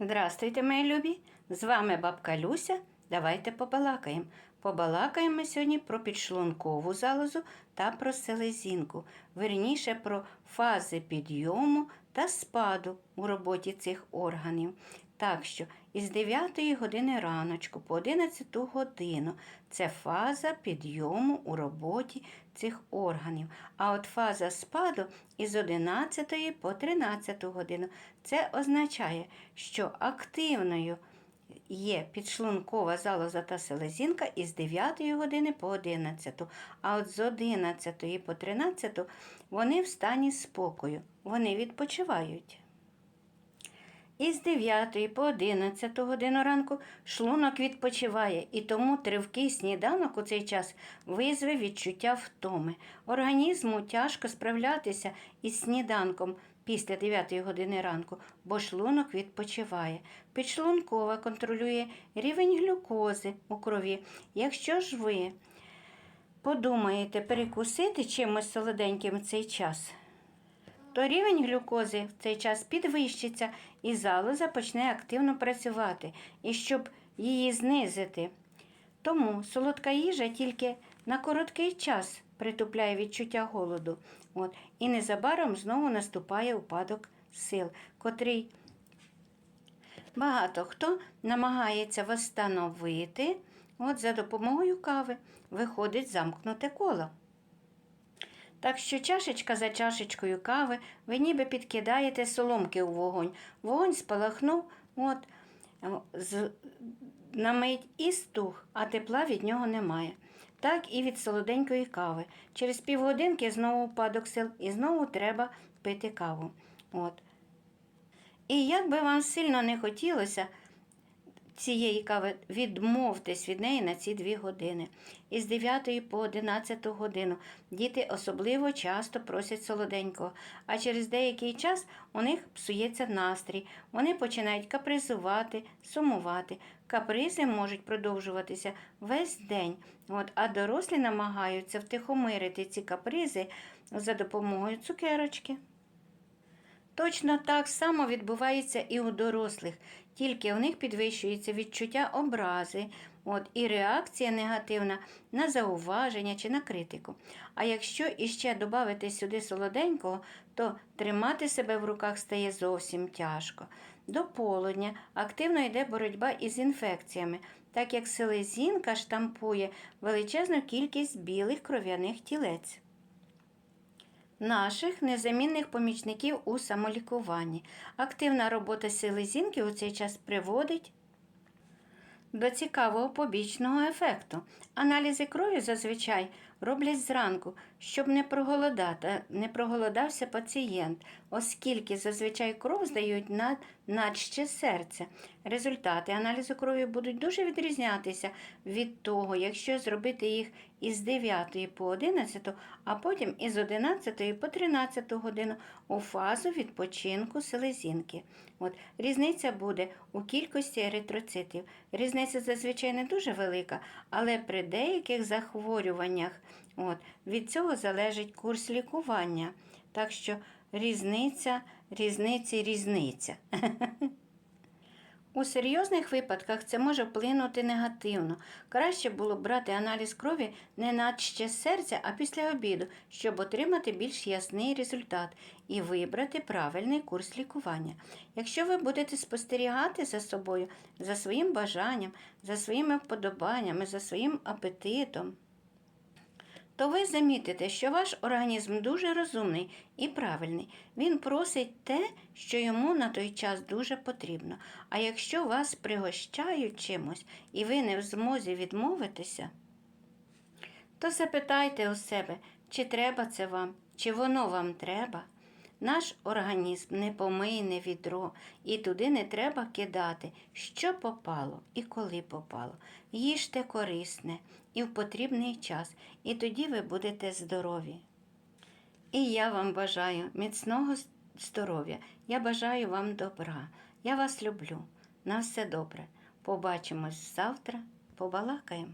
Здравствуйте, мої любі! З вами бабка Люся. Давайте побалакаємо. Побалакаємо сьогодні про підшлункову залозу та про селезінку, верніше про фази підйому та спаду у роботі цих органів. Так що із 9 години раночку по 11 годину це фаза підйому у роботі цих органів. А от фаза спаду із 11 по 13 годину. Це означає, що активною є підшлункова залоза та селезінка із 9 години по 11, а от з 11 по 13 вони в стані спокою, вони відпочивають. Із 9 по 11 годину ранку шлунок відпочиває, і тому тривкий сніданок у цей час визве відчуття втоми. Організму тяжко справлятися із сніданком після 9 години ранку, бо шлунок відпочиває. Підшлункова контролює рівень глюкози у крові. Якщо ж ви подумаєте перекусити чимось солоденьким цей час, то рівень глюкози в цей час підвищиться і залоза почне активно працювати, і щоб її знизити. Тому солодка їжа тільки на короткий час притупляє відчуття голоду. От, і незабаром знову наступає упадок сил, котрий багато хто намагається восстановити от, за допомогою кави, виходить замкнуте коло. Так що чашечка за чашечкою кави ви ніби підкидаєте соломки у вогонь. Вогонь спалахнув от, з, на мить і стух, а тепла від нього немає. Так і від солоденької кави. Через півгодинки знову упадок сил і знову треба пити каву. От. І як би вам сильно не хотілося цієї кави, відмовтесь від неї на ці дві години. Із 9 по 11 годину діти особливо часто просять солоденького, а через деякий час у них псується настрій, вони починають капризувати, сумувати. Капризи можуть продовжуватися весь день, От, а дорослі намагаються втихомирити ці капризи за допомогою цукерочки. Точно так само відбувається і у дорослих, тільки у них підвищується відчуття образи от, і реакція негативна на зауваження чи на критику. А якщо іще додати сюди солоденького, то тримати себе в руках стає зовсім тяжко. До полудня активно йде боротьба із інфекціями, так як селезінка штампує величезну кількість білих кров'яних тілець наших незамінних помічників у самолікуванні. Активна робота селезінки у цей час приводить до цікавого побічного ефекту. Аналізи крові зазвичай роблять зранку, щоб не проголодати, не проголодався пацієнт, оскільки зазвичай кров здають на надще серце. Результати аналізу крові будуть дуже відрізнятися від того, якщо зробити їх із 9 по 11, а потім із 11 по 13 годину у фазу відпочинку селезінки. От, Різниця буде у кількості еритроцитів. Різниця зазвичай не дуже велика, але при деяких захворюваннях от, від цього залежить курс лікування. Так що різниця, різниці, різниця. У серйозних випадках це може вплинути негативно. Краще було б брати аналіз крові не наче серця, а після обіду, щоб отримати більш ясний результат і вибрати правильний курс лікування. Якщо ви будете спостерігати за собою, за своїм бажанням, за своїми вподобаннями, за своїм апетитом, то ви замітите, що ваш організм дуже розумний і правильний. Він просить те, що йому на той час дуже потрібно. А якщо вас пригощають чимось і ви не в змозі відмовитися, то запитайте у себе, чи треба це вам, чи воно вам треба. Наш організм не помийне відро, і туди не треба кидати, що попало і коли попало. Їжте корисне і в потрібний час, і тоді ви будете здорові. І я вам бажаю міцного здоров'я, я бажаю вам добра. Я вас люблю. На все добре. Побачимось завтра, побалакаємо.